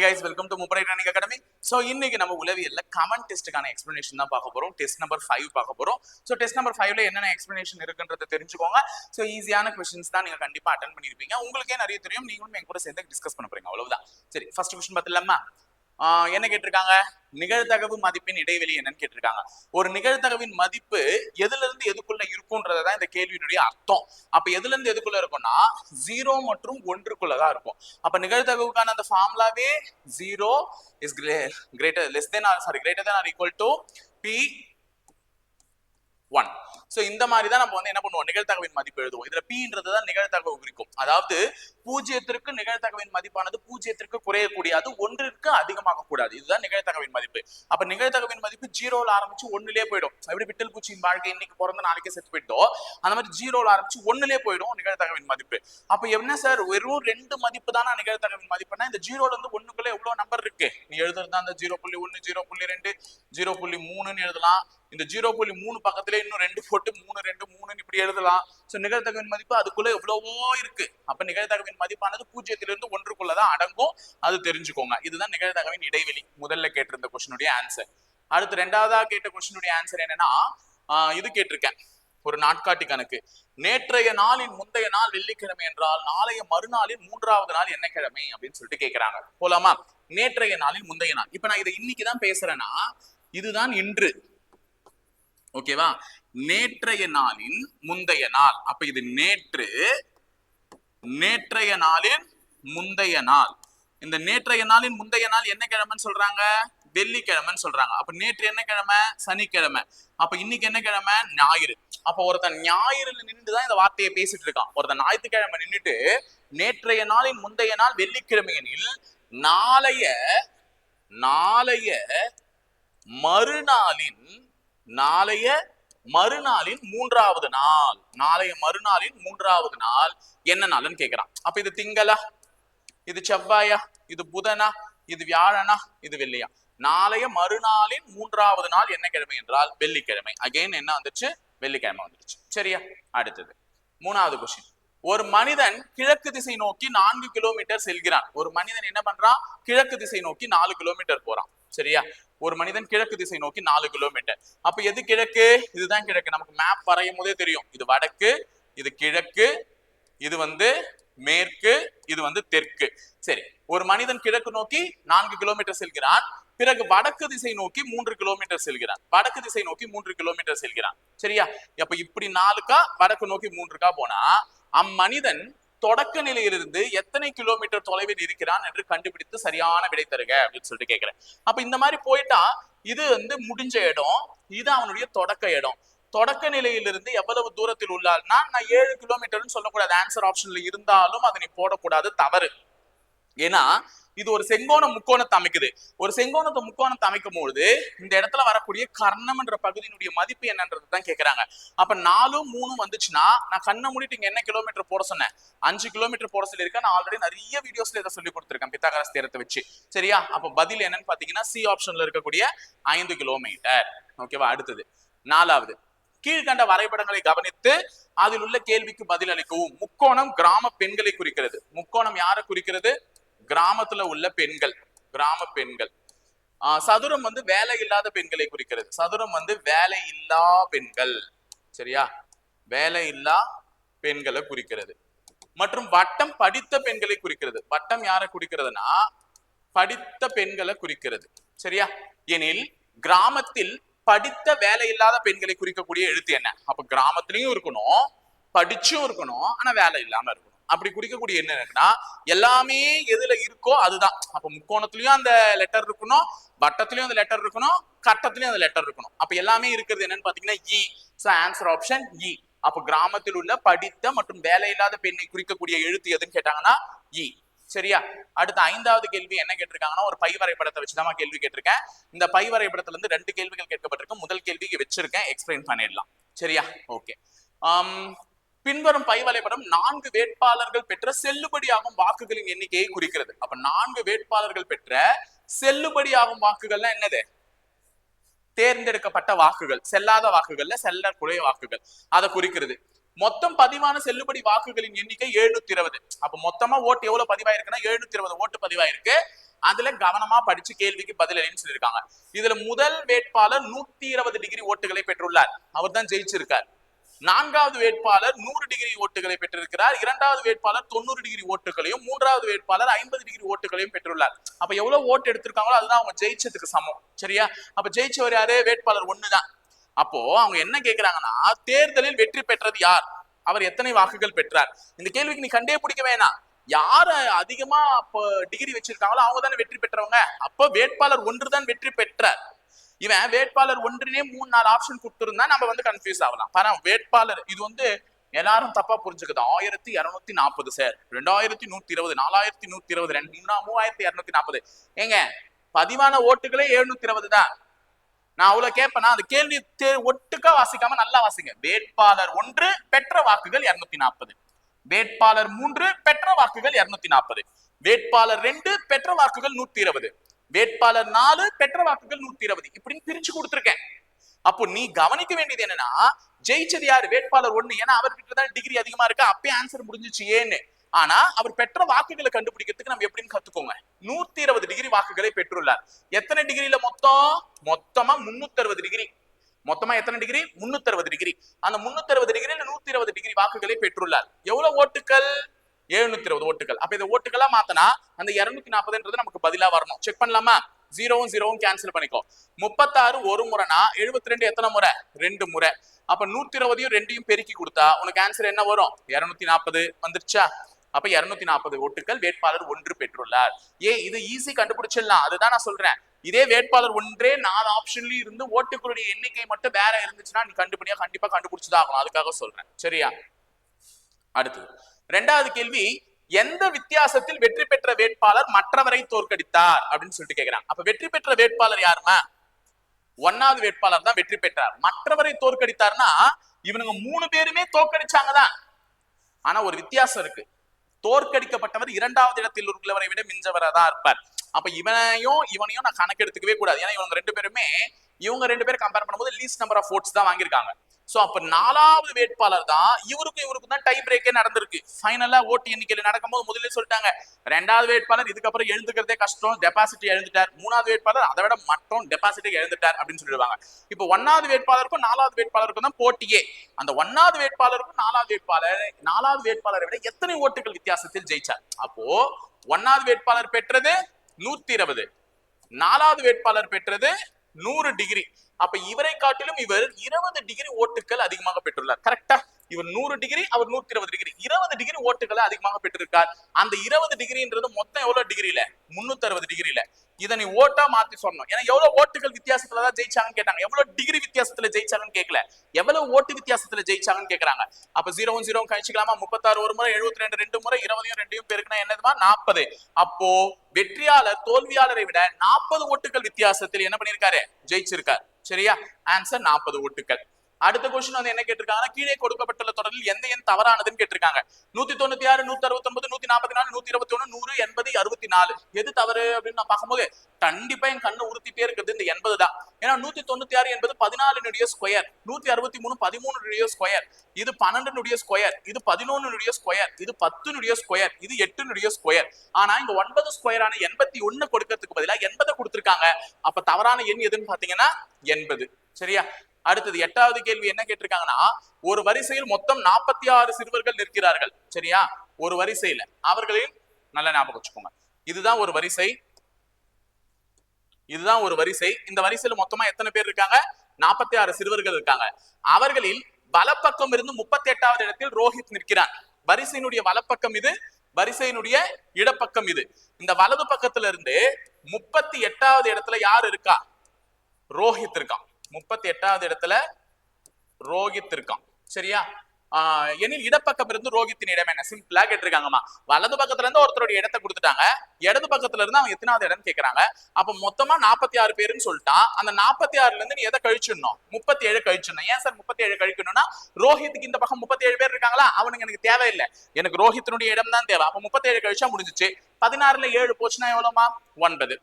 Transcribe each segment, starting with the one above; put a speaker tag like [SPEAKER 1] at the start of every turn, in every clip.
[SPEAKER 1] Hi guys welcome to முப்படை training academy so இன்னைக்கு நம்ம உளவியல்ல கமெண்ட் டெஸ்ட்டுக்கான எக்ஸ்பிளனேஷன் தான் பார்க்க போறோம். டெஸ்ட் நம்பர் ஃபைவ் பார்க்க போறோம். ஸோ டெஸ்ட் நம்பர் ஃபைவ்ல என்னென்ன எக்ஸ்பிளனேஷன் இருக்குன்றத தெரிஞ்சுக்கோங்க. ஸோ ஈஸியான கொஸ்டின்ஸ் தான் நீங்க கண்டிப்பா அட்டன் பண்ணிருப்பீங்க. உங்களுக்கே நிறைய தெரியும். நீங்களும் என் கூட சேர்ந்து டிஸ்கஸ் பண்ண போறீங்க. அவ்வளவுதான். சரி ஃபர்ஸ்ட் கொஸ்டின் பார்த்துலாமா என்ன கேட்டிருக்காங்க? நிகழ்தகவு மதிப்பின் இடைவெளி என்னன்னு கேட்டிருக்காங்க. ஒரு நிகழ்தகவின் மதிப்பு எதுல இருந்து எதுக்குள்ள இருக்கும்ன்றதான் இந்த கேள்வியினுடைய அர்த்தம். அப்ப எதுல இருந்து எதுக்குள்ள இருக்கும்னா ஜீரோ மற்றும் ஒன்றுக்குள்ளதான் இருக்கும். அப்ப நிகழ்தகவுக்கான அந்த ஃபார்முலாவே zero is greater less than sorry greater than or equal to P one so இந்த மாதிரி தான் நம்ம வந்து என்ன பண்ணுவோம்? நிகழ்தகவின் மதிப்பு எழுதுவோம். இதுல பீன்றது தான் நிகழ்தகவு குறிக்கும். அதாவது பூஜ்ஜியத்திற்கு நிகழ்தகவின் மதிப்பானது பூஜ்ஜியத்திற்கு குறையக்கூடியது ஒன்றிற்கு அதிகமாக கூடாது. இதுதான் நிகழ்தகவின் மதிப்பு. அப்ப நிகழ்தகவின் மதிப்பு ஜீரோல ஆரம்பிச்சு ஒண்ணுலயே போயிடும். எப்படி? விட்டல் பூச்சியின் வாழ்க்கை இன்னைக்கு பிறந்த நாளைக்கு செத்து போயிட்டோம். அந்த மாதிரி ஜீரோல ஆரம்பிச்சு ஒன்னுலேயே போயிடும் நிகழ்தகவின் மதிப்பு. அப்ப என்ன சார் வெறும் ரெண்டு மதிப்பு தானா நிகழ்தகவின் மதிப்புனா இந்த ஜீரோல இருந்து ஒண்ணுக்குள்ள எவ்வளவு நம்பர் இருக்கு? நீ எழுதுறது அந்த ஜீரோ புள்ளி ஒன்னு ஜீரோ புள்ளி ரெண்டு ஜீரோ புள்ளி மூணுன்னு எழுதலாம். இந்த ஜீரோ புள்ளி மூணு பக்கத்துல இன்னும் ரெண்டு போட்டு மூணு ரெண்டு மூணுன்னு இப்படி எழுதலாம். சோ நிகழ்த்தகவின் மதிப்பு அதுக்குள்ள எவ்வளவோ இருக்கு. அப்ப நிகழ்தகவின் மதிப்பானது பூஜ்ஜியத்திலிருந்து ஒன்றுக்குள்ளதான் அடங்கும். அது தெரிஞ்சுக்கோங்க. இதுதான் நிகழ்தகவின் இடைவெளி. முதல்ல கேட்டிருந்த கொஸ்டினுடைய ஆன்சர் அடுத்து ரெண்டாவதா கேட்ட கொஸ்டினுடைய ஆன்சர் என்னன்னா இது கேட்டிருக்கேன். ஒரு நாட்காட்டி கணக்கு. நேற்றைய நாளின் முந்தைய நாள் வெள்ளிக்கிழமை என்றால் நாளைய மறுநாளின் மூன்றாவது நாள் என்ன கிழமை அப்படின்னு சொல்லிட்டு கேட்கிறாங்க போலாமா? நேற்றைய நாளின் முந்தைய நாள். இப்ப நான் இதை இன்னைக்கு தான் பேசுறேன்னா இதுதான் இன்று. ஓகேவா நேற்றைய நாளின் முந்தைய நாள். அப்ப இது நேற்று நேற்றைய நாளின் முந்தைய நாள். இந்த நேற்றைய நாளின் முந்தைய நாள் என்ன கிழமைன்னு சொல்றாங்க? வெள்ளிக்கிழமைன்னு சொல்றாங்க. அப்ப நேற்று என்ன கிழமை? சனிக்கிழமை. அப்ப இன்னைக்கு என்ன கிழமை? ஞாயிறு. அப்ப ஒருத்தன் ஞாயிறுல நின்றுதான் இந்த வார்த்தையை பேசிட்டு இருக்கான். ஒருத்தன் ஞாயிற்றுக்கிழமை நின்னுட்டு நேற்றைய நாளின் முந்தைய நாள் வெள்ளிக்கிழமையனில் நாளைய நாளைய மறுநாளின் நாளைய மறுநாளின் மூன்றாவது நாள். நாளைய மறுநாளின் மூன்றாவது நாள். என்ன நாள்னு கேக்குறான். அப்ப இது திங்களா? இது செவ்வாயா? இது புதனா? இது வியாழனா? இது வெள்ளியா? நாளைய மறுநாளின் மூன்றாவது நாள் என்ன கிழமை என்றால் வெள்ளிக்கிழமை. அகைன் என்ன வந்துச்சு வெள்ளிக்கிழமை வந்துருச்சு. சரியா? அடுத்தது. மூணாவது கொஸ்டின் ஒரு மனிதன் கிழக்கு திசை நோக்கி நான்கு கிலோமீட்டர் செல்கிறான். ஒரு மனிதன் என்ன பண்றான்? கிழக்கு திசை நோக்கி நாலு கிலோமீட்டர் போறான். சரியா? ஒரு மனிதன் கிழக்கு திசை நோக்கி நாலு கிலோமீட்டர் அப்ப எது கிழக்கு? இதுதான் கிழக்கு. நமக்கு மேப் வரையும் போதே தெரியும். இது வடக்கு இது கிழக்கு இது வந்து மேற்கு இது வந்து தெற்கு. சரி. ஒரு மனிதன் கிழக்கு நோக்கி நான்கு கிலோமீட்டர் செல்கிறான். பிறகு வடக்கு திசை நோக்கி மூன்று கிலோமீட்டர் செல்கிறான். வடக்கு திசை நோக்கி மூன்று கிலோமீட்டர் செல்கிறான். சரியா? அப்ப இப்படி நாலுக்கா வடக்கு நோக்கி மூன்றுக்கா போனா அம்மனிதன் தொடக்க நிலையிலிருந்து எத்தனை கிலோமீட்டர் தொலைவில் இருக்கிறான் என்று கண்டுபிடித்து சரியான விடை தருக அப்படின்னு சொல்லிட்டு கேட்கிறேன் அப்ப இந்த மாதிரி போயிட்டா இது வந்து முடிஞ்ச இடம். இது அவனுடைய தொடக்க இடம். தொடக்க நிலையிலிருந்து எவ்வளவு தூரத்தில் உள்ளால்னா நான் ஏழு கிலோமீட்டர்னு சொல்லக்கூடாது. ஆன்சர் ஆப்ஷன்ல இருந்தாலும் அதை நீ போடக்கூடாது. தவறு. ஏன்னா இது ஒரு செங்கோண முக்கோணத்தை அமைக்குது. ஒரு செங்கோணத்தை முக்கோணத்தை அமைக்கும் பொழுது இந்த இடத்துல வரக்கூடிய கர்ணம்ன்ற பகுதியினுடைய மதிப்பு என்னன்றது தான் கேக்குறாங்க. அப்ப நாலும் மூணும் வந்துச்சுன்னா நான் கண்ணை மூடிட்டு இங்க என்ன கிலோமீட்டர் போட சொன்னேன்? அஞ்சு கிலோமீட்டர் போட சொல்லியிருக்கேன். நான் ஆல்ரெடி நிறைய வீடியோஸ்ல இதை சொல்லி கொடுத்துருக்கேன். பித்தாகரஸ் தேரத்தை வச்சு. சரியா? அப்ப பதில் என்னன்னு பாத்தீங்கன்னா சி ஆப்ஷன்ல இருக்கக்கூடிய ஐந்து கிலோமீட்டர் ஓகேவா அடுத்தது. நாலாவது. கீழ்கண்ட வரைபடங்களை கவனித்து அதில் உள்ள கேள்விக்கு பதில் அளிக்கவும். முக்கோணம் கிராம பெண்களை குறிக்கிறது. முக்கோணம் யாரை குறிக்கிறது? கிராமத்துல உள்ள பெண்கள் கிராம பெண்கள். ஆஹ் சதுரம் வந்து வேலை இல்லாத பெண்களை குறிக்கிறது. சதுரம் வந்து வேலை இல்லா பெண்கள். சரியா? வேலை இல்லா பெண்களை குறிக்கிறது. மற்றும் வட்டம் படித்த பெண்களை குறிக்கிறது. வட்டம் யாரை குறிக்கிறதுனா படித்த பெண்களை குறிக்கிறது. சரியா? எனில் கிராமத்தில் படித்த வேலை இல்லாத பெண்களை குறிக்கக்கூடிய எழுத்து என்ன? அப்ப கிராமத்திலயும் இருக்கணும் படிச்சும் இருக்கணும் ஆனா வேலை இல்லாம இருக்கணும். அப்படி குறிக்கக்கூடிய என்ன இருக்குன்னா எல்லாமே எதுல இருக்கோ அதுதான். அப்ப முக்கோணத்துலயும் அந்த லெட்டர் இருக்கணும் வட்டத்திலயும் அந்த லெட்டர் இருக்கணும் கட்டத்திலயும் அந்த லெட்டர் இருக்கணும். அப்ப எல்லாமே இருக்கிறது என்னன்னு பாத்தீங்கன்னா E so answer option E அப்ப கிராமத்தில் உள்ள படித்த மற்றும் வேலையில்லாத பெண்ணை குறிக்கக்கூடிய எழுத்து எதுன்னு கேட்டாங்கன்னா இ சரியா? அடுத்த ஐந்தாவது கேள்வி என்ன கேட்டிருக்காங்கன்னா ஒரு பை வரைபடத்தை வச்சுதான் கேள்வி கேட்டிருக்கேன். இந்த பை வரைபடத்துல இருந்து ரெண்டு கேள்விகள் கேட்கப்பட்டிருக்கு. முதல் கேள்விக்கு வச்சிருக்கேன். எக்ஸ்பிளைன் பண்ணிடலாம். சரியா? ஓகே um, பின்வரும் பை வரைபடம் நான்கு வேட்பாளர்கள் பெற்ற செல்லுபடியாகும் வாக்குகளின் எண்ணிக்கையை குறிக்கிறது. அப்ப நான்கு வேட்பாளர்கள் பெற்ற செல்லுபடியாகும் வாக்குகள்லாம் என்னது? தேர்ந்தெடுக்கப்பட்ட வாக்குகள் செல்லாத வாக்குகள்ல செல்லக்கூடிய வாக்குகள். அதை குறிக்கிறது. மொத்தம் பதிவான செல்லுபடி வாக்குகளின் எண்ணிக்கை எழுநூத்தி இருபது அப்ப மொத்தமா ஓட்டு எவ்வளவு பதிவாயிருக்குன்னா எழுநூத்தி இருபது ஓட்டு பதிவாயிருக்கு. அதுல கவனமா படிச்சு கேள்விக்கு பதில் சொல்லியிருக்காங்க. இதுல முதல் வேட்பாளர் நூத்தி இருபது டிகிரி ஓட்டுகளை பெற்றுள்ளார். அவர் தான் ஜெயிச்சிருக்கார். நான்காவது வேட்பாளர் நூறு டிகிரி ஓட்டுகளை பெற்றிருக்கிறார். இரண்டாவது வேட்பாளர் தொண்ணூறு டிகிரி ஓட்டுகளையும் மூன்றாவது வேட்பாளர் ஐம்பது டிகிரி ஓட்டுகளையும் பெற்றுள்ளார். அப்ப எவ்வளவு ஓட்டு எடுத்திருக்காங்களோ அதுதான் அவங்க ஜெயிச்சதுக்கு சமம். சரியா? அப்ப ஜெயிச்சவர் யாரு? வேட்பாளர் ஒண்ணுதான். அப்போ அவங்க என்ன கேக்குறாங்கன்னா தேர்தலில் வெற்றி பெற்றது யார்? அவர் எத்தனை வாக்குகள் பெற்றார்? இந்த கேள்விக்கு நீ கண்டே பிடிக்க வேணாம். யார அதிகமா டிகிரி வச்சிருக்காங்களோ அவங்க தானே வெற்றி பெற்றவங்க. அப்போ வேட்பாளர் ஒன்று தான் வெற்றி பெற்றார். இவன் வேட்பாளர் ஒன்றினே மூணு நாலு ஆப்ஷன் கொடுத்துருந்தா நம்ம வந்து கன்ஃபியூஸ் ஆகலாம். பரம் வேட்பாளர் இது வந்து எல்லாரும் தப்பா புரிஞ்சுக்குது. ஆயிரத்தி இருநூத்தி நாற்பது சார் ரெண்டாயிரத்தி நூத்தி இருபது நாலாயிரத்தி நூத்தி இருபது ரெண்டு மூணா- மூவாயிரத்தி இருநூத்தி நாற்பது ஏங்க பதிவான ஓட்டுகளே எழுநூத்தி இருபது தான். நான் அவ்வளவு கேட்பேனா அந்த கேள்வி தே- ஒட்டுக்கா வாசிக்காம நல்லா வாசிங்க. வேட்பாளர் ஒன்று பெற்ற வாக்குகள் இருநூத்தி நாற்பது வேட்பாளர் மூன்று பெற்ற வாக்குகள் இருநூத்தி நாற்பது வேட்பாளர் ரெண்டு பெற்ற வாக்குகள் நூத்தி இருபது. வேட்பாளர் நாலு பெற்ற வாக்குகள் நூத்தி இருபது இப்படின்னு பிரிச்சு கொடுத்துருக்கேன். அப்போ நீ கவனிக்க வேண்டியது என்னன்னா ஜெயிச்சது யாரு? வேட்பாளர் ஒண்ணு. ஏன்னா அவர்கிட்ட தான் டிகிரி அதிகமா இருக்கு. அப்பயே ஆன்சர் முடிஞ்சிச்சு ஏன்னு ஆனா அவர் பெற்ற வாக்குகளை கண்டுபிடிக்கிறதுக்கு நம்ம எப்படின்னு கத்துக்கோங்க. நூத்தி இருபது டிகிரி வாக்குகளை பெற்றுள்ளார். எத்தனை டிகிரில மொத்தம்? மொத்தமா முன்னூத்தி அறுபது டிகிரி மொத்தமா எத்தனை டிகிரி முன்னூத்தி அறுபது டிகிரி அந்த முன்னூத்தி அறுபது டிகிரியில நூத்தி இருபது டிகிரி வாக்குகளை பெற்றுள்ளார். எவ்வளவு ஓட்டுகள் எழுநூத்தி இருபது ஓட்டுகள். அப்ப இந்த ஓட்டுகளா மாத்தனா அந்த இருநூத்தி நாற்பதுன்றது நமக்கு பதிலா வரணும். செக் பண்ணலாமா? ஜீரோவும் ஜீரோவும் கேன்சல் பண்ணிக்கோ. முப்பத்தாறு ஒரு முறைனா எழுபத்தி ரெண்டு எத்தனை முறை? ரெண்டு முறை. அப்ப நூத்தி இருபதையும் ரெண்டையும் பெருக்கி கொடுத்தா உனக்கு ஆன்சர் என்ன வரும்? இருநூத்தி நாற்பது வந்துருச்சா? அப்ப இருநூத்தி நாற்பது ஓட்டுகள் வேட்பாளர் ஒன்று பெற்றுள்ளார். ஏ இது ஈஸி கண்டுபிடிச்சிடலாம். அதுதான் நான் சொல்றேன். இதே வேட்பாளர் ஒன்றே நாலு ஆப்ஷன்லயும் இருந்து ஓட்டுகளுடைய எண்ணிக்கை மட்டும் வேற இருந்துச்சுன்னா நீ கண்டுபிடியா கண்டிப்பா கண்டுபிடிச்சுதான் ஆகணும். அதுக்காக சொல்றேன். சரியா? அடுத்தது. ரெண்டாவது கேள்வி எந்த வித்தியாசத்தில் வெற்றி பெற்ற வேட்பாளர் மற்றவரை தோற்கடித்தார் அப்படின்னு சொல்லிட்டு கேட்கிறான் அப்ப வெற்றி பெற்ற வேட்பாளர் யாருமா ஒன்னாவது வேட்பாளர் தான் வெற்றி பெற்றார். மற்றவரை தோற்கடித்தார்னா இவனுங்க மூணு பேருமே தோற்கடிச்சாங்க தான். ஆனா ஒரு வித்தியாசம் இருக்கு. தோற்கடிக்கப்பட்டவர் இரண்டாவது இடத்தில் உள்ளவரை விட மிஞ்சவரா தான் இருப்பார். அப்ப இவனையும் இவனையும் நான் கணக்கெடுத்துக்கவே கூடாது. ஏன்னா இவங்க ரெண்டு பேருமே இவங்க ரெண்டு பேரும் கம்பேர் பண்ணும்போது லீஸ்ட் நம்பர் ஆஃப் ஓட்ஸ் தான் வாங்கியிருக்காங்க. சோ அப்ப நாலாவது வேட்பாளர் தான் இவருக்கும் இவருக்கும் தான் டை பிரேக்கே நடந்திருக்கு. ஃபைனலா ஓட்டு எண்ணிக்கையில நடக்கும்போது முதல்ல சொல்லிட்டாங்க ரெண்டாவது வேட்பாளர் இதுக்கப்புறம் எழுந்துக்கிறதே கஷ்டம் டெபாசிட்டி எழுந்துட்டார். மூணாவது வேட்பாளர் அதை விட மட்டும் டெபாசிட்டி எழுந்துட்டார் அப்படின்னு சொல்லிடுவாங்க. இப்போ ஒன்னாவது வேட்பாளருக்கும் நாலாவது வேட்பாளருக்கும் தான் போட்டியே. அந்த ஒன்னாவது வேட்பாளருக்கும் நாலாவது வேட்பாளர் நாலாவது வேட்பாளரை விட எத்தனை ஓட்டுகள் வித்தியாசத்தில் ஜெயிச்சார்? அப்போ ஒன்னாவது வேட்பாளர் பெற்றது நூத்தி இருபது. நாலாவது வேட்பாளர் பெற்றது நூறு டிகிரி அப்ப இவரை காட்டிலும் இவர் இருபது டிகிரி ஓட்டுகள் அதிகமாக பெற்றுள்ளார். கரெக்டா இவர் நூறு டிகிரி அவர் நூத்தி இருபது டிகிரி இருபது டிகிரி ஓட்டுகளை அதிகமாக பெற்றிருக்கார். அந்த இருபது டிகிரின்றது மொத்தம் எவ்வளவு டிகிரியில முன்னூத்தி அறுபது டிகிரியில இதனை நீ ஓட்டா மாத்தி சொன்னோம் ஏன்னா எவ்வளவு ஓட்டுகள் வித்தியாசத்துல தான் ஜெயிச்சாங்கன்னு கேட்டாங்க. எவ்வளவு டிகிரி வித்தியாசத்துல ஜெயிச்சாங்கன்னு கேட்கல எவ்வளவு ஓட்டு வித்தியாசத்துல ஜெயிச்சாங்கன்னு கேக்குறாங்க. அப்ப ஜீரோவும் ஜீரோவும் கழிச்சுக்கலாமா? முப்பத்தாறு ஒரு முறை எழுபத்தி ரெண்டு ரெண்டு முறை இருபதையும் ரெண்டையும் பெருக்கினா என்னதுமா? நாற்பது அப்போ வெற்றியாளர் தோல்வியாளரை விட நாற்பது ஓட்டுகள் வித்தியாசத்தில் என்ன பண்ணிருக்காரு? ஜெயிச்சிருக்காரு. சரியா? ஆன்சர் நாற்பது ஓட்டுகள். அடுத்த கொஸ்டின் வந்து என்ன கேட்டிருக்காங்கன்னா கீழே கொடுக்கப்பட்டுள்ள தொடரில் எந்த எண் தவறானதுன்னு கேட்டிருக்காங்க. நூத்தி தொண்ணூத்தி ஆறு நூத்தி அறுபத்தி ஒன்பது நூத்தி நாற்பத்தி நாலு நூத்தி இருபத்தி ஒண்ணு நூறு எண்பது அறுபத்தி நாலு எது தவறு அப்படின்னு நான் பார்க்கும்போது கண்டிப்பா என் கண்ணு உறுத்திட்டே இருக்கிறது இந்த எண்பது தான். ஏன்னா நூத்தி தொண்ணூத்தி ஆறு என்பது பதினாலுனுடைய ஸ்கொயர் நூத்தி அறுபத்தி மூணு பதிமூணுடைய ஸ்கொயர் இது பன்னெண்டுனுடைய ஸ்கொயர் இது பதினொன்னுடைய ஸ்கொயர் இது பத்துனுடைய ஸ்கொயர் இது எட்டுனுடைய ஸ்கொயர் ஆனா இங்க ஒன்பது ஸ்கொயரான எண்பத்தி ஒண்ணு கொடுக்கறதுக்கு பதிலா எண்பதை கொடுத்திருக்காங்க. அப்ப தவறான எண் எதுன்னு பாத்தீங்கன்னா எண்பது. சரியா? அடுத்தது எட்டாவது கேள்வி என்ன கேட்டிருக்காங்கன்னா ஒரு வரிசையில் மொத்தம் நாற்பத்தி ஆறு சிறுவர்கள் நிற்கிறார்கள். சரியா? ஒரு வரிசையில. அவர்களையும் நல்ல ஞாபகம் வச்சுக்கோங்க. இதுதான் ஒரு வரிசை. இதுதான் ஒரு வரிசை. இந்த வரிசையில மொத்தமா எத்தனை பேர் இருக்காங்க? நாற்பத்தி ஆறு சிறுவர்கள் இருக்காங்க. அவர்களில் வலப்பக்கம் இருந்து முப்பத்தி எட்டாவது இடத்தில் ரோஹித் நிற்கிறான். வரிசையினுடைய வலப்பக்கம் இது வரிசையினுடைய இடப்பக்கம் இது. இந்த வலது பக்கத்துல இருந்து முப்பத்தி எட்டாவது இடத்துல யார் இருக்கா? ரோஹித் இருக்கான் முப்பத்தி எட்டாவது இடத்துல ரோஹித் இருக்கான். சரியா? எனில் இடப்பக்கம் இருந்து ரோஹித்தின் இடம் என்ன? சிம்பிளா கேட்டிருக்காங்கம்மா. வலது பக்கத்துல இருந்து ஒருத்தருடைய இடத்தை கொடுத்துட்டாங்க. இடது பக்கத்துல இருந்து அவன் எத்தனாவது இடம் கேக்குறாங்க. அப்ப மொத்தமா நாற்பத்தி ஆறு பேருன்னு சொல்லிட்டான். அந்த நாற்பத்தி ஆறுல இருந்து நீ எதை கழிச்சிடணும்? முப்பத்தி ஏழு கழிச்சிடணும். ஏன் சார் முப்பத்தி ஏழு கழிக்கணும்னா ரோஹித்துக்கு இந்த பக்கம் முப்பத்தி ஏழு பேர் இருக்காங்களா? அவனுக்கு எனக்கு தேவையில்லை. எனக்கு ரோஹித்தினுடைய இடம் தான் தேவை. அப்ப முப்பத்தி ஏழு கழிச்சா முடிஞ்சிச்சு. பதினாறுல ஏழு போச்சுன்னா எவ்வளவுமா ஒன்பது.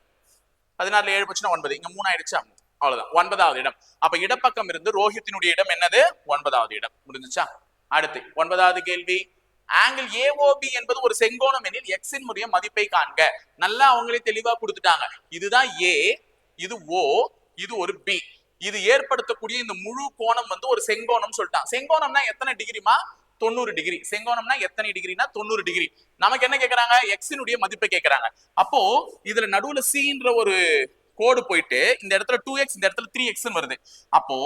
[SPEAKER 1] பதினாறுல ஏழு போச்சுன்னா ஒன்பது. இங்க மூணு ஆயிடுச்சு அவ்வளவுதான். ஒன்பதாவது இடம். அப்ப இடப்பக்கம் இருந்து ரோஹித்தினுடைய இடம் என்னது? ஒன்பதாவது இடம். முடிஞ்சுச்சா? அடுத்து ஒன்பதாவது கேள்வி. ஆங்கிள் ஏஓபி என்பது ஒரு செங்கோணம் எனில் எக்ஸின் உடைய மதிப்பை காண்க. நல்லா அவங்களே தெளிவா கொடுத்துட்டாங்க. இதுதான் ஏ இது ஓ இது ஒரு பி இது ஏற்படுத்தக்கூடிய இந்த முழு கோணம் வந்து ஒரு செங்கோணம் சொல்லிட்டான். செங்கோணம்னா எத்தனை டிகிரிமா தொண்ணூறு டிகிரி. செங்கோணம்னா எத்தனை டிகிரினா தொண்ணூறு டிகிரி. நமக்கு என்ன கேட்கறாங்க எக்ஸினுடைய மதிப்பை கேட்கறாங்க அப்போ இதுல நடுவுல சின்ற ஒரு கோடு போயிட்டு இந்த இடத்துல டூ எக்ஸ் இந்த இடத்துல த்ரீ எக்ஸ் வருது. அப்போ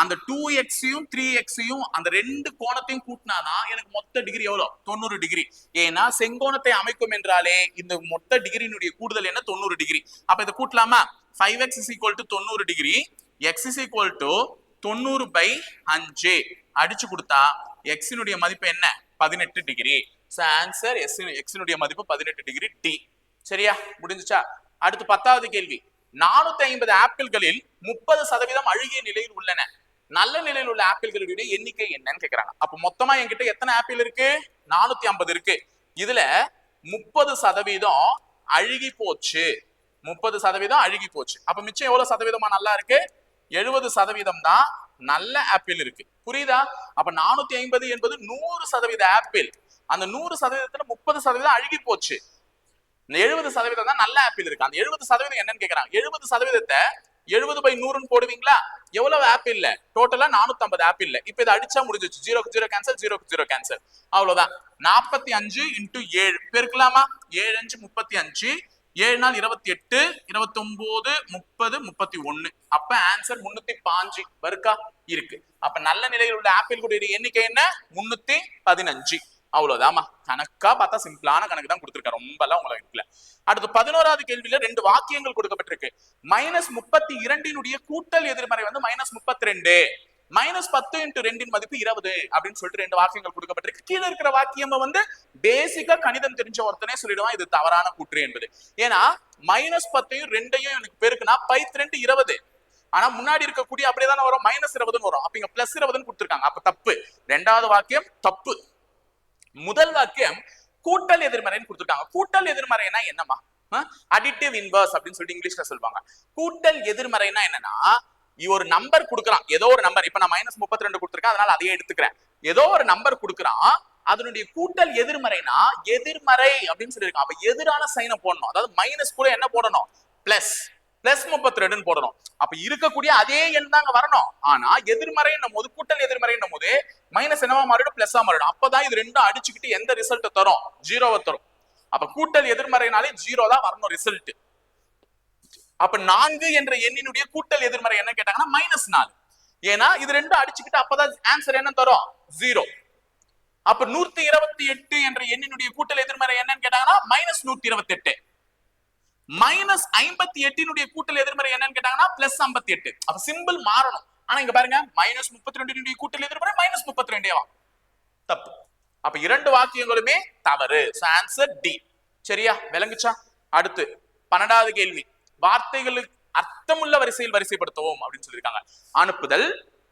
[SPEAKER 1] அந்த டூ எக்ஸையும் த்ரீ எக்ஸையும் அந்த ரெண்டு கோணத்தையும் கூட்டினாதான் எனக்கு மொத்த டிகிரி எவ்வளோ? தொண்ணூறு டிகிரி ஏன்னா செங்கோணத்தை அமைக்கும் என்றாலே இந்த மொத்த டிகிரியினுடைய கூடுதல் என்ன? தொண்ணூறு டிகிரி அப்ப இதை கூட்டலாமா? Five x is equal to தொண்ணூறு degree x is equal to தொண்ணூறு பை அஞ்சு. அடிச்சு கொடுத்தா எக்ஸினுடைய மதிப்பு என்ன? பதினெட்டு டிகிரி ஸோ ஆன்சர் எஸ் எக்ஸினுடைய மதிப்பு பதினெட்டு டிகிரி டி சரியா? முடிஞ்சுச்சா? அடுத்து பத்தாவது கேள்வி. நானூத்தி ஐம்பது ஆப்பிள்களில் முப்பது சதவீதம் அழுகிய நிலையில் உள்ளன. நல்ல நிலையில் உள்ள ஆப்பிள்களுடைய எண்ணிக்கை என்னன்னு கேக்குறாங்க. அப்ப மொத்தமா என்கிட்ட எத்தனை ஆப்பிள் இருக்கு? நானூத்தி ஐம்பது இருக்கு. இதுல முப்பது சதவீதம் அழுகி போச்சு. முப்பது சதவீதம் அழுகி போச்சு. அப்ப மிச்சம் எவ்வளவு சதவீதமா நல்லா இருக்கு? எழுபது சதவீதம் தான் நல்ல ஆப்பிள் இருக்கு. புரியுதா? அப்ப நானூத்தி ஐம்பது என்பது நூறு சதவீத ஆப்பிள். அந்த நூறு சதவீதத்துல முப்பது சதவீதம் அழுகி போச்சு. எழுபது சதவீதம் தான் நல்ல ஆப்பிள் இருக்கு. அந்த எழுபது சதவீதம் என்னன்னு கேட்கறாங்க எழுபது சதவீதத்தை எழுபது பை நூறுன்னு போடுவீங்களா? எவ்வளவு ஆப்பிள் இல்ல? டோட்டலா நானூத்தி ஐம்பது ஆப்பிள் இல்ல. இப்ப இதை அடிச்சா முடிஞ்சிச்சு ஜீரோக்கு ஜீரோ கேன்சல் ஜீரோக்கு ஜீரோ கேன்சல் அவ்வளவுதான். நாற்பத்தி அஞ்சு இன்டூ ஏழு. பெருக்கலாமா ஏழு அஞ்சு முப்பத்தி அஞ்சு. ஏழு நாள் இருபத்தி எட்டு இருபத்தி ஒன்பது முப்பது முப்பத்தி ஒண்ணு அப்ப ஆன்சர் முன்னூத்தி பாஞ்சு. வருக்கா? இருக்கு. அப்ப நல்ல நிலையில் உள்ள ஆப்பிள் கூடிய எண்ணிக்கை என்ன? முன்னூத்தி பதினஞ்சு. அவ்வளவுதாம்மா. கணக்கா பார்த்தா சிம்பிளான கணக்கு தான் கொடுத்துருக்கேன். ரொம்ப எல்லாம் உங்களுக்கு இருக்குல்ல அடுத்து பதினோராவது கேள்வியில ரெண்டு வாக்கியங்கள் கொடுக்கப்பட்டிருக்கு. மைனஸ் முப்பத்தி இரண்டினுடைய கூட்டல் எதிர்மறை வந்து மைனஸ் முப்பத்தி ரெண்டு மைனஸ் பத்து இன்ட்டு ரெண்டின் மதிப்பு இருபது அப்படின்னு சொல்லிட்டு ரெண்டு வாக்கியங்கள் கொடுக்கப்பட்டிருக்கு. கீழே இருக்கிற வாக்கியம் வந்து பேசிக்கா கணிதம் தெரிஞ்ச ஒருத்தனே சொல்லிடுவான் இது தவறான கூற்று என்பது. ஏன்னா மைனஸ் பத்தையும் ரெண்டையும் எனக்கு பெருக்குன்னா பைத் ரெண்டு இருபது. ஆனா முன்னாடி இருக்கக்கூடிய அப்படியே தானே வரும்? மைனஸ் இருபதுன்னு வரும். அப்ப இங்க பிளஸ் இருபதுன்னு கொடுத்துருக்காங்க. அப்ப தப்பு. ரெண்டாவது வாக்கியம் தப்பு. முதல் வாக்கியம் கூட்டல் எதிர்மறைன்னு கொடுத்துருக்காங்க. கூட்டல் எதிர்மறைனா என்னமா அடிட்டிவ் இன்வர்ஸ் அப்படின்னு சொல்லிட்டு இங்கிலீஷ்ல சொல்லுவாங்க. கூட்டல் எதிர்மறைனா என்னன்னா ஒரு நம்பர் கொடுக்குறான். ஏதோ ஒரு நம்பர் இப்ப நான் மைனஸ் முப்பத்தி ரெண்டு கொடுத்துருக்கேன் அதனால அதையே எடுத்துக்கிறேன். ஏதோ ஒரு நம்பர் கொடுக்குறான். அதனுடைய கூட்டல் எதிர்மறைனா எதிர்மறை அப்படின்னு சொல்லியிருக்கான். அப்ப எதிரான சைனை போடணும். அதாவது மைனஸ் கூட என்ன போடணும்? பிளஸ் பிளஸ் முப்பத்தி ரெண்டுன்னு போடணும். அப்ப இருக்கக்கூடிய அதே எண் தாங்க வரணும். ஆனா எதிர்மறைன்னும் போது கூட்டல் எதிர்மறைன்னும் போது மைனஸ் என்னவா மாறிடும் பிளஸ்ஸா மாறிடும். அப்பதான் இது ரெண்டும் அடிச்சுக்கிட்டு எந்த ரிசல்ட் தரும்? ஜீரோவை தரும். அப்ப கூட்டல் எதிர்மறைனாலே ஜீரோ தான் வரணும் ரிசல்ட் அப்ப நான்கு என்ற எண்ணினுடைய கூட்டல் எதிர்மறை என்ன கேட்டாங்கன்னா மைனஸ் நாலு. ஏன்னா இது ரெண்டும் அடிச்சுக்கிட்டு அப்பதான் ஆன்சர் என்ன தரும்? ஜீரோ அப்ப நூத்தி இருபத்தி எட்டு என்ற எண்ணினுடைய கூட்டல் எதிர்மறை என்னன்னு கேட்டாங்கன்னா மைனஸ் நூத்தி இருபத்தி எட்டு. மைனஸ் ஐம்பத்தி எட்டினுடைய கூட்டல் எதிர்மறை என்னன்னு கேட்டாங்கன்னா பிளஸ் ஐம்பத்தி எட்டு. அப்ப சிம்பிள் மாறணும். ஆனா இங்க பாருங்க மைனஸ் முப்பத்தி ரெண்டு கூட்டல் எதிர்மறை மைனஸ் முப்பத்தி ரெண்டேவா தப்பு. அப்ப இரண்டு வாக்கியங்களுமே தவறு. ஆன்சர் டி சரியா? விளங்குச்சா? அடுத்து பன்னெண்டாவது கேள்வி. வார்த்தைகளுக்கு அர்த்தமுள்ள வரிசையில் வரிசைப்படுத்தவும் அப்படின்னு சொல்லியிருக்காங்க. அனுப்புதல்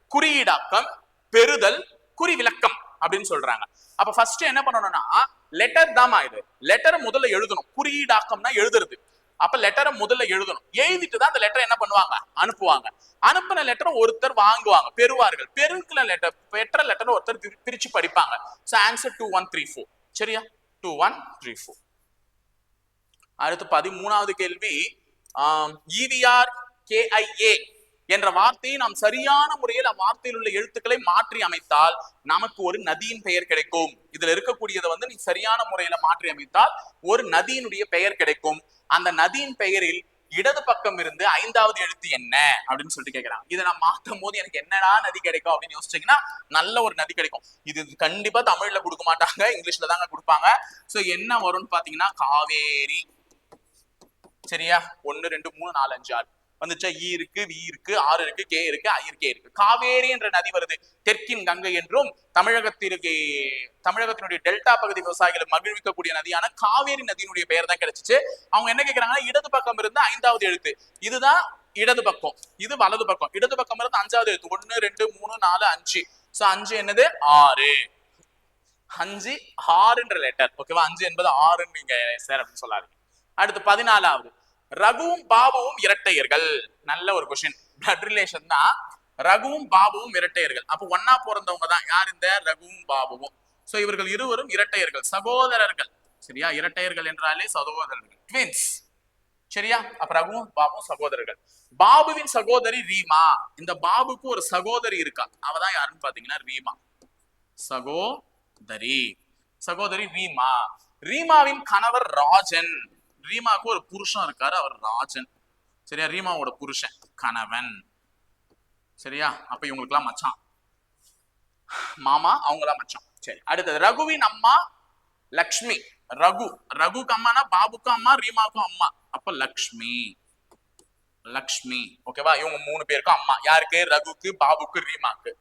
[SPEAKER 1] குறியீடாக்கம் பெறுதல் குறி விளக்கம் அப்படின்னு சொல்றாங்க. அப்ப ஃபர்ஸ்ட் என்ன பண்ணணும்னா லெட்டர் தான் இது. லெட்டர் முதல்ல எழுதணும். குறியீடாக்கம்னா எழுதுறது. அப்ப லெட்டரை முதல்ல எழுதணும். எழுதிட்டு தான் அந்த லெட்டர் என்ன பண்ணுவாங்க? அனுப்புவாங்க. அனுப்பின லெட்டரை ஒருத்தர் வாங்குவாங்க. பெறுவார்கள். பெருக்கிற லெட்டர் பெற்ற லெட்டர் ஒருத்தர் பிரி- பிரிச்சு படிப்பாங்க. So answer two one three four சரியா? டூ ஒன் த்ரீ ஃபோர் அடுத்து பதிமூணாவது கேள்வி. இவிஆர் கேஐஏ என்ற வார்த்தையை நாம் சரியான முறையில் அவ்வார்த்தையில் உள்ள எழுத்துக்களை மாற்றி அமைத்தால் நமக்கு ஒரு நதியின் பெயர் கிடைக்கும். இதுல இருக்கக்கூடியதை வந்து நீ சரியான முறையில மாற்றி அமைத்தால் ஒரு நதியினுடைய பெயர் கிடைக்கும். அந்த நதியின் பெயரில் இடது பக்கம் இருந்து ஐந்தாவது எழுத்து என்ன? அப்படின்னு சொல்லிட்டு கேட்கிறான் இதை நான் மாத்தும் போது எனக்கு என்னடா நதி கிடைக்கும் அப்படின்னு யோசிச்சீங்கன்னா நல்ல ஒரு நதி கிடைக்கும். இது கண்டிப்பா தமிழ்ல கொடுக்க மாட்டாங்க இங்கிலீஷ்ல தாங்க கொடுப்பாங்க. சோ என்ன வரும்னு பாத்தீங்கன்னா காவேரி. சரியா? ஒன்னு ரெண்டு மூணு நாலு அஞ்சு ஆறு. வந்துச்சா? ஈ இருக்கு வி இருக்கு ஆறு இருக்கு கே இருக்கு ஐ கே இருக்கு. காவேரி என்ற நதி வருது. தெற்கின் கங்கை என்றும் தமிழகத்திற்கு தமிழகத்தினுடைய டெல்டா பகுதி விவசாயிகளை மகிழ்விக்கக்கூடிய நதியான காவேரி நதியினுடைய பெயர் தான் கிடைச்சிச்சு. அவங்க என்ன கேட்கிறாங்கன்னா இடது பக்கம் இருந்து ஐந்தாவது எழுத்து. இதுதான் இடது பக்கம். இது வலது பக்கம். இடது பக்கம் இருந்து அஞ்சாவது எழுத்து. ஒன்னு ரெண்டு மூணு நாலு அஞ்சு. சோ அஞ்சு என்னது? ஆறு. அஞ்சு ஆறுன்ற லெட்டர் ஓகேவா அஞ்சு என்பது ஆறுன்னு நீங்க சார் அப்படின்னு சொல்லாதீங்க. அடுத்து பதினாலாவது. ரகுவும் பாபுவும் இரட்டையர்கள். நல்ல ஒரு கொஸ்டின் பிளட் ரிலேஷன் தான். ரகுவும் பாபுவும் இரட்டையர்கள். அப்போ ஒன்னா பிறந்தவங்க தான். யார் இந்த? ரகுவும் பாபுவும். சோ இவர்கள் இருவரும் இரட்டையர்கள். சகோதரர்கள். சரியா? இரட்டையர்கள் என்றாலே சகோதரர்கள். ட்வின்ஸ் சரியா? அப்ப ரகுவும் பாபுவும் சகோதரர்கள். பாபுவின் சகோதரி ரீமா. இந்த பாபுக்கு ஒரு சகோதரி இருக்கா? அவதான் யாருன்னு பாத்தீங்கன்னா ரீமா. சகோதரி. சகோதரி ரீமா. ரீமாவின் கணவர் ராஜன். ரீமாவுக்கு ஒரு புருஷன் இருக்காரு அவர் ராஜன். சரியா? ரீமாவோட புருஷன் கணவன். சரியா? அப்ப இவங்களுக்குலாம் மச்சான். மாமா அவங்களாம் மச்சான். சரி அடுத்தது. ரகுவின் அம்மா லக்ஷ்மி. ரகு. ரகுக்கு அம்மானா பாபுக்கு அம்மா ரீமாவுக்கும் அம்மா. அப்ப லக்ஷ்மி. லக்ஷ்மி. ஓகேவா இவங்க மூணு பேருக்கும் அம்மா. யாருக்கு? ரகுக்கு பாபுக்கு ரீமாக்கு.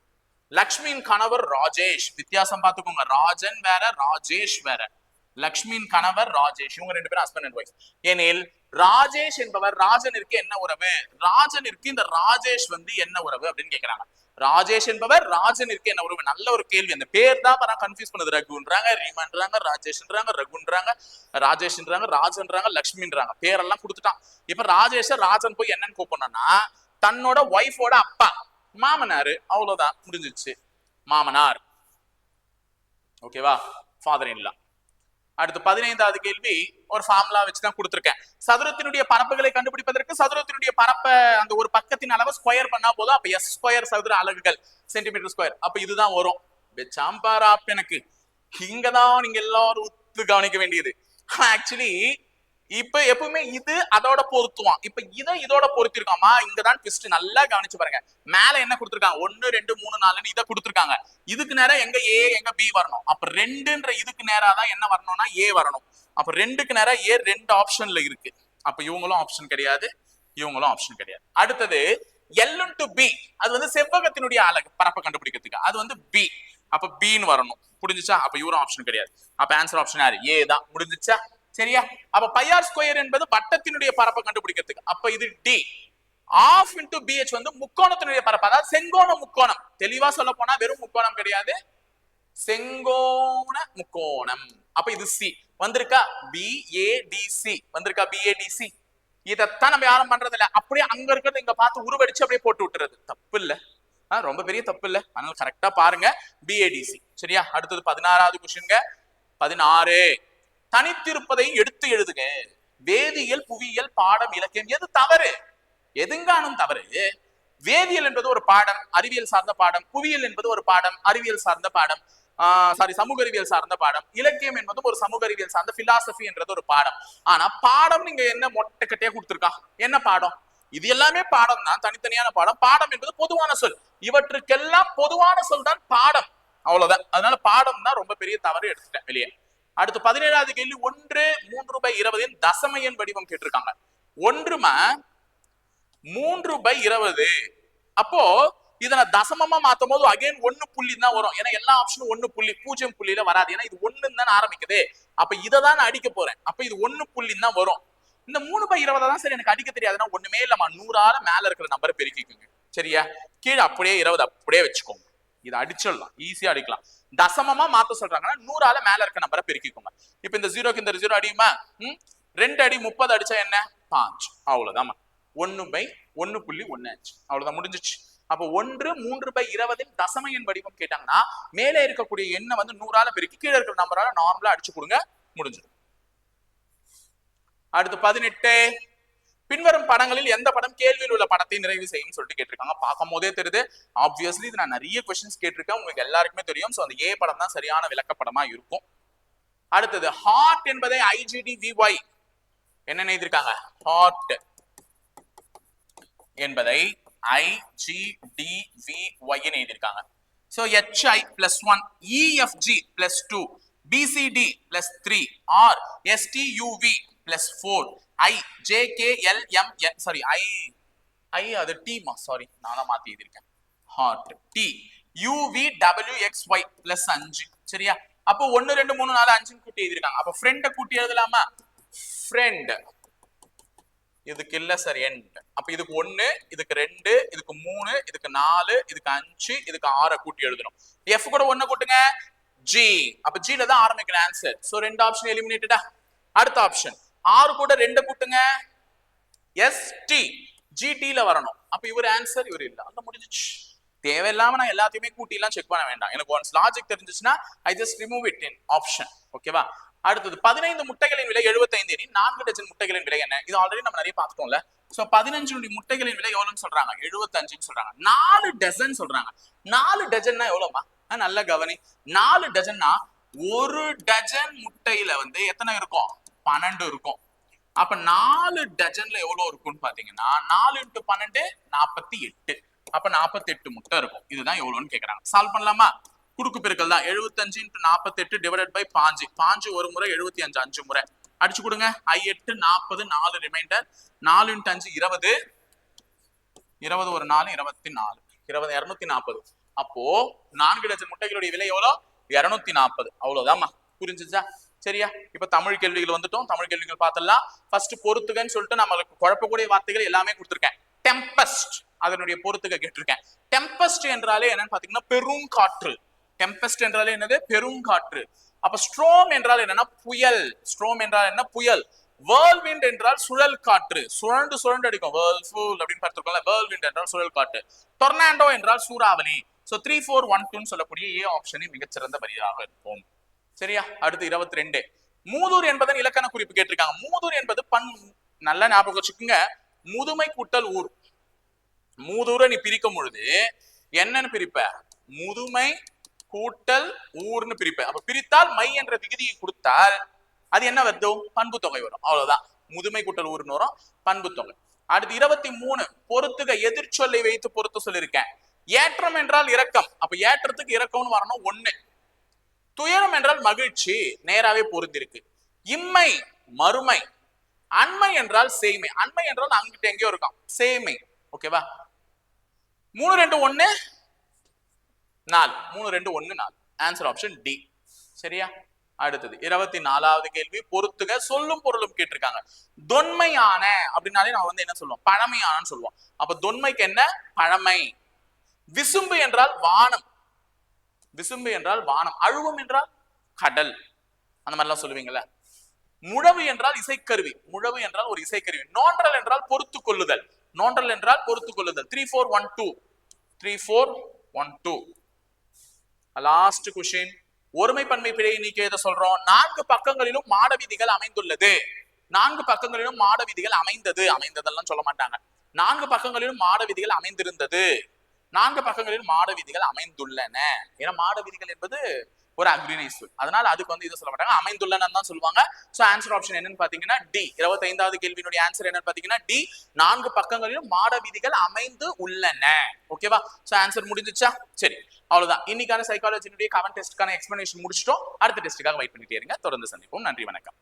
[SPEAKER 1] லக்ஷ்மியின் கணவர் ராஜேஷ். வித்தியாசம் பார்த்துக்கோங்க. ராஜன் வேற ராஜேஷ் வேற. லக்ஷ்மியின் கணவர் ராஜேஷ். இவங்க ரெண்டு பேரும் ஹஸ்பண்ட் அண்ட் ஒய்ஃப் எனில் ராஜேஷ் என்பவர் ராஜனிற்கு என்ன உறவு? ராஜனிற்கு இந்த ராஜேஷ் வந்து என்ன உறவு அப்படின்னு கேக்குறாங்க. ராஜேஷ் என்பவர் ராஜனிற்கு என்ன உறவு? நல்ல ஒரு கேள்வி. அந்த பேர் தான் நான் கன்ஃபியூஸ் பண்ணுது. ரகுன்றாங்க ரீமான்றாங்க ராஜேஷ்ன்றாங்க ரகுன்றாங்க ராஜேஷ்ன்றாங்க ராஜன்றாங்க லக்ஷ்மின்றாங்க. பேரெல்லாம் கொடுத்துட்டான். இப்ப ராஜேஷ ராஜன் போய் என்னன்னு கூப்பிடணும்னா தன்னோட ஒய்ஃபோட அப்பா மாமனாரு அவ்வளவுதான். முடிஞ்சிருச்சு. மாமனார். ஓகேவா ஃபாதர் இன்லா அடுத்து பதினைந்தாவது கேள்வி ஒரு ஃபார்முலா வச்சு தான் கொடுத்துருக்கேன். சதுரத்தினுடைய பரப்புகளை கண்டுபிடிப்பதற்கு சதுரத்தினுடைய பரப்பை அந்த ஒரு பக்கத்தின் அளவை ஸ்கொயர் பண்ணா போதும். அப்ப எஸ் ஸ்கொயர் சதுர அலகுகள் சென்டிமீட்டர் ஸ்கொயர் அப்ப இதுதான் வரும். சாம்பாரா எனக்கு. இங்கதான் நீங்க எல்லாரும் உத்து கவனிக்க வேண்டியது. ஆக்சுவலி இப்ப எப்பவுமே இது அதோட பொருத்துவான் இப்ப இதை இதோட பொருத்திருக்காமா? இங்கதான் ட்விஸ்ட் நல்லா கவனிச்சு பாருங்க. மேல என்ன கொடுத்துருக்காங்க? ஒன்னு ரெண்டு மூணு நாலுன்னு இதை கொடுத்துருக்காங்க. இதுக்கு நேரம் எங்க ஏ எங்க பி வரணும். அப்ப ரெண்டுன்ற இதுக்கு நேரா தான் என்ன வரணும்னா ஏ வரணும். அப்ப ரெண்டுக்கு நேரம் ஏ ரெண்டு ஆப்ஷன்ல இருக்கு. அப்ப இவங்களும் ஆப்ஷன் கிடையாது. இவங்களும் ஆப்ஷன் கிடையாது. அடுத்தது எல் டு பி அது வந்து செவ்வகத்தினுடைய அழகு பரப்பை கண்டுபிடிக்கிறதுக்கு. அது வந்து பி அப்ப பின்னு வரணும். புரிஞ்சுச்சா? அப்ப இவரும் ஆப்ஷன் கிடையாது. அப்ப ஆன்சர் ஆப்ஷன் யாரு? ஏ தான். முடிஞ்சுச்சா? சரியா? அப்ப பையார் ஸ்கொயர் என்பது வட்டத்தினுடைய பரப்பை கண்டுபிடிக்கிறதுக்கு. அப்ப இது டி ஆஃப் இன்டூ பிஹெச் வந்து முக்கோணத்தினுடைய பரப்பு. அதாவது செங்கோண முக்கோணம். தெளிவா சொல்ல போனா வெறும் முக்கோணம் கிடையாது. செங்கோண முக்கோணம். அப்ப இது சி வந்திருக்கா? பிஏடிசி வந்திருக்கா? பிஏடிசி இதைத்தான் நம்ம யாரும் பண்றது இல்ல அப்படியே அங்க இருக்கிறது இங்க பார்த்து உருவடிச்சு அப்படியே போட்டு விட்டுறது. தப்பு இல்ல. ஆஹ் ரொம்ப பெரிய தப்பு இல்ல. அதனால கரெக்டா பாருங்க. பிஏடிசி சரியா? அடுத்தது பதினாறாவது கொஸ்டின்ங்க பதினாறு. தனித்திருப்பதையும் எடுத்து எழுதுங்க வேதியியல் புவியியல் பாடம் இலக்கியம் எது தவறு? எதுங்கானும் தவறு. வேதியியல் என்பது ஒரு பாடம் அறிவியல் சார்ந்த பாடம் புவியியல் என்பது ஒரு பாடம் அறிவியல் சார்ந்த பாடம் சாரி சமூக அறிவியல் சார்ந்த பாடம் இலக்கியம் என்பது ஒரு சமூக அறிவியல் சார்ந்த பிலாசபி என்றது ஒரு பாடம். ஆனா பாடம் நீங்க என்ன மொட்டைக்கட்டையா கொடுத்துருக்கா? என்ன பாடம்? இது எல்லாமே பாடம் தான் தனித்தனியான பாடம். பாடம் என்பது பொதுவான சொல். இவற்றுக்கெல்லாம் பொதுவான சொல் தான் பாடம். அவ்வளவுதான். அதனால பாடம் தான் ரொம்ப பெரிய தவறு எடுத்துட்டேன் வெளியே. அடுத்து பதினேழாவது கேள்வி ஒன்று மூன்று பை இருபதின் தசம எண் வடிவம் கேட்டிருக்காங்க. ஒன்றுமா மூன்று பை இருபது. அப்போ இதை நான் தசமமா மாத்தும் போது அகைன் ஒன்னு புள்ளி தான் வரும். ஏன்னா எல்லா ஆப்ஷனும் ஒன்னு புள்ளி பூஜ்ஜியம் புள்ளியில வராது. ஏன்னா இது ஒண்ணுன்னு தான் ஆரம்பிக்குது. அப்ப இதை தான் நான் அடிக்க போறேன். அப்ப இது ஒண்ணு புள்ளி தான் வரும். இந்த மூணு பை இருபதை தான் சரி எனக்கு அடிக்க தெரியாதுன்னா ஒண்ணுமே இல்லம்மா. நூறால மேல இருக்கிற நம்பரை பெருக்கிக்கோங்க. சரியா? கீழே அப்படியே இருபது அப்படியே வச்சுக்கோங்க. இதை அடிச்சிடலாம் ஈஸியா அடிக்கலாம். தசமமா மாத்த சொல்றாங்கன்னா நூறால மேல இருக்க நம்பரை பெருக்கிக்கோங்க. இப்ப இந்த ஜீரோக்கு இந்த ஜீரோ அடியுமா? ரெண்டு அடி முப்பது அடிச்சா என்ன? பாஞ்சு. அவ்வளவுதான் ஒன்னு பை ஒன்னு புள்ளி ஒன்னு அஞ்சு. அவ்வளவுதான் முடிஞ்சிச்சு. அப்போ ஒன்று மூன்று பை இருபதின் தசம எண் வடிவம் கேட்டாங்கன்னா மேலே இருக்கக்கூடிய எண்ணை வந்து நூறால பெருக்கி கீழே இருக்கிற நம்பரால நார்மலா அடிச்சு கொடுங்க முடிஞ்சிடும். அடுத்து பதினெட்டு. பின்வரும் படங்களில் எந்த படம் கேள்வியில் உள்ள படத்தை நிறைவு செய்யும் சொல்லிட்டு கேட்டிருக்காங்க. பார்க்கும் போதே தெரியுது. ஆப்வியஸ்லி இது நான் நிறைய கொஸ்டின்ஸ் கேட்டிருக்கேன். உங்களுக்கு எல்லாருக்குமே தெரியும். ஸோ அந்த ஏ படம் தான் சரியான விளக்கப்படமா இருக்கும். அடுத்தது ஹார்ட் என்பதை ஐஜிடி விஒய் என்ன எழுதியிருக்காங்க? ஹார்ட் என்பதை ஐஜிடிவிஒய் எழுதியிருக்காங்க. So HI plus one EFG plus two BCD plus three R STUV plus four I J K L M N sorry I I அது டீமா சாரி நான் தான் மாத்தி எழுதியிருக்கேன். Heart T UV W X Y plus அஞ்சு. சரியா? அப்போ ஒன்னு ரெண்டு மூணு நாலு அஞ்சுன்னு கூட்டி எழுதிருக்காங்க அப்போ ஃப்ரெண்டை கூட்டி எழுதலாமா? ஃப்ரெண்ட் இதுக்கு இல்ல சார் எண்ட் அப்ப இதுக்கு ஒன்னு இதுக்கு ரெண்டு இதுக்கு மூணு இதுக்கு நாலு இதுக்கு அஞ்சு இதுக்கு ஆறை கூட்டி எழுதணும். எஃப் கூட ஒன்னு கூட்டுங்க. ஜி அப்ப ஜில தான் ஆரம்பிக்கிற ஆன்சர் சோ ரெண்டு ஆப்ஷன் எலிமினேட்டடா அடுத்த ஆப்ஷன் ஆறு கூட ரெண்டு கூட்டுங்க. எஸ்டி ஜிடியில ஜிடில வரணும். அப்ப இவர் ஆன்சர் இவர் இல்ல. அந்த முடிஞ்சிச்சு. தேவையில்லாம நான் எல்லாத்தையுமே கூட்டி எல்லாம் செக் பண்ண வேண்டாம். எனக்கு once logic தெரிஞ்சுச்சுன்னா I just remove it in option ஓகேவா அடுத்தது பதினைந்து முட்டைகளின் விலை 75 எனில் நான்கு டஜன் முட்டைகளின் விலை என்ன? இது ஆல்ரெடி நம்ம நிறைய பார்த்துட்டோம்ல. சோ பதினஞ்சு முட்டைகளின் விலை எவ்வளவுன்னு சொல்றாங்க. 75 சொல்றாங்க. நாலு டஜன் சொல்றாங்க. நாலு டஜன்னா எவ்வளவுமா? நல்ல கவனி. நாலு டஜன்னா ஒரு டஜன் முட்டையில வந்து எத்தனை இருக்கும்? பன்னெண்டு இருக்கும். அப்ப நாலு டஜன்ல எவ்வளவு இருக்கும்னு பாத்தீங்கன்னா நாலு இன்ட்டு பன்னெண்டு நாற்பத்தி எட்டு. அப்ப நாற்பத்தி எட்டு முட்டை இருக்கும். இதுதான் எவ்வளவுன்னு கேக்குறாங்க. சால்வ் பண்ணலாமா? குறுக்கு பெருக்கல் தான். எழுபத்தஞ்சு இன்ட்டு நாற்பத்தி எட்டு டிவைடட் பை பாஞ்சு. பாஞ்சு ஒரு முறை எழுபத்தி அஞ்சு அஞ்சு முறை. அடிச்சு கொடுங்க. ஐ எட்டு நாற்பது நாலு ரிமைண்டர் நாலு இன்ட்டு அஞ்சு இருபது. இருபது ஒரு நாலு இருபத்தி நாலு. இருபது இருநூத்தி நாற்பது அப்போ நான்கு லட்சம் முட்டைகளுடைய விலை எவ்வளோ? இருநூத்தி நாற்பது அவ்வளவுதாம்மா. புரிஞ்சுச்சா? சரியா? இப்ப தமிழ் கேள்விகள் வந்துட்டோம். தமிழ் கேள்விகள் பார்த்தலாம் ஃபர்ஸ்ட் பொறுத்துகன்னு சொல்லிட்டு நம்மளுக்கு குழப்பக்கூடிய வார்த்தைகள் எல்லாமே கொடுத்துருக்கேன். டெம்பஸ்ட் அதனுடைய பொறுத்துக கேட்டிருக்கேன். டெம்பஸ்ட் என்றாலே என்னன்னு பாத்தீங்கன்னா பெருங்காற்று டெம்பஸ்ட் என்றாலே என்னது? பெருங்காற்று அப்ப ஸ்ட்ரோம் என்றால் என்னன்னா புயல். ஸ்ட்ரோம் என்றால் என்ன? புயல். வேர்ல்விண்ட் என்றால் சுழல் காற்று. சுழண்டு சுழண்டு அடிக்கும். வேர்ல்ஃபுல் அப்படின்னு பார்த்திருக்கோம்ல. வேர்ல்விண்ட் என்றால் சுழல் காற்று. டொர்னாண்டோ என்றால் சூறாவளி. சோ த்ரீ ஃபோர் ஒன் டூன்னு சொல்லக்கூடிய ஏ ஆப்ஷனே மிகச்சிறந்த வரியாக இருக்கும் சரியா? அடுத்து இருபத்தி ரெண்டு மூதூர் என்பதன் இலக்கண குறிப்பு கேட்டிருக்காங்க. மூதூர் என்பது பண் நல்ல ஞாபகம் வச்சுக்கோங்க. முதுமை கூட்டல் ஊர். மூதூரை நீ பிரிக்கும் பொழுது என்னன்னு பிரிப்ப? முதுமை கூட்டல் ஊர்னு பிரிப்ப. அப்ப பிரித்தால் மை என்ற விகுதியை கொடுத்தால் அது என்ன வரும் பண்பு தொகை வரும். அவ்வளவுதான். முதுமை கூட்டல் ஊர்னு வரும். பண்பு தொகை. அடுத்து இருபத்தி மூணு பொறுத்துக எதிர்ச்சொல்லை வைத்து பொறுத்து சொல்லியிருக்கேன். ஏற்றம் என்றால் இறக்கம் அப்ப ஏற்றத்துக்கு இறக்கம்னு வரணும். ஒண்ணு. துயரம் என்றால் மகிழ்ச்சி நேராவே பொருந்திருக்கு. இம்மை மறுமை. அண்மை என்றால் சேமை அண்மை என்றால் அங்கிட்ட எங்கேயோ இருக்கான் சேமை ஓகேவா மூணு ரெண்டு ஒன்று நாலு. மூணு ரெண்டு ஒன்று நாலு. ஆன்சர் ஆப்ஷன் டி சரியா? அடுத்தது இருபத்தி நாலாவது கேள்வி. பொறுத்துக சொல்லும் பொருளும் கேட்டிருக்காங்க. தொன்மையான அப்படின்னாலே நான் வந்து என்ன சொல்லுவோம்? பழமையானன்னு சொல்லுவோம். அப்ப தொன்மைக்கு என்ன? பழமை. விசும்பு என்றால் வானம். விசும்பு என்றால் வானம் அழுவம் என்றால் கடல். அந்த மாதிரிலாம் சொல்லுவீங்கல்ல. முழவு என்றால் இசைக்கருவி முழவு என்றால் ஒரு இசைக்கருவி. நோன்றல் என்றால் பொறுத்து கொள்ளுதல் நோன்றல் என்றால் பொறுத்து கொள்ளுதல். Three four one two three four one two last question ஒருமைப்பன்மை பிழையை நீக்க எதை சொல்றோம்? நான்கு பக்கங்களிலும் மாட விதிகள் அமைந்துள்ளது. நான்கு பக்கங்களிலும் மாட விதிகள் அமைந்தது. அமைந்ததெல்லாம் சொல்ல மாட்டாங்க. நான்கு பக்கங்களிலும் மாட விதிகள் அமைந்திருந்தது. நான்கு பக்கங்களிலும் மாட விதிகள் அமைந்துள்ளன. ஏன்னா மாட விதிகள் என்பது ஒரு அக்ரினைஸ் சொல் அதனால அதுக்கு வந்து இதை சொல்ல மாட்டாங்க. அமைந்துள்ளன தான் சொல்லுவாங்க. சோ ஆன்சர் ஆப்ஷன் என்னன்னு பாத்தீங்கன்னா டி இருபத்தைந்தாவது கேள்வியினுடைய ஆன்சர் என்னன்னு பாத்தீங்கன்னா டி நான்கு பக்கங்களிலும் மாட விதிகள் அமைந்து உள்ளன. ஓகேவா சோ ஆன்சர் முடிஞ்சுச்சா? சரி. அவ்வளவுதான். இன்னைக்கான சைக்காலஜினுடைய கவன் டெஸ்ட்க்கான எக்ஸ்பிளனேஷன் முடிச்சிட்டோம். அடுத்த டெஸ்ட்டுக்காக வெயிட் பண்ணிட்டே இருங்க. தொடர்ந்து சந்திப்போம். நன்றி வணக்கம்.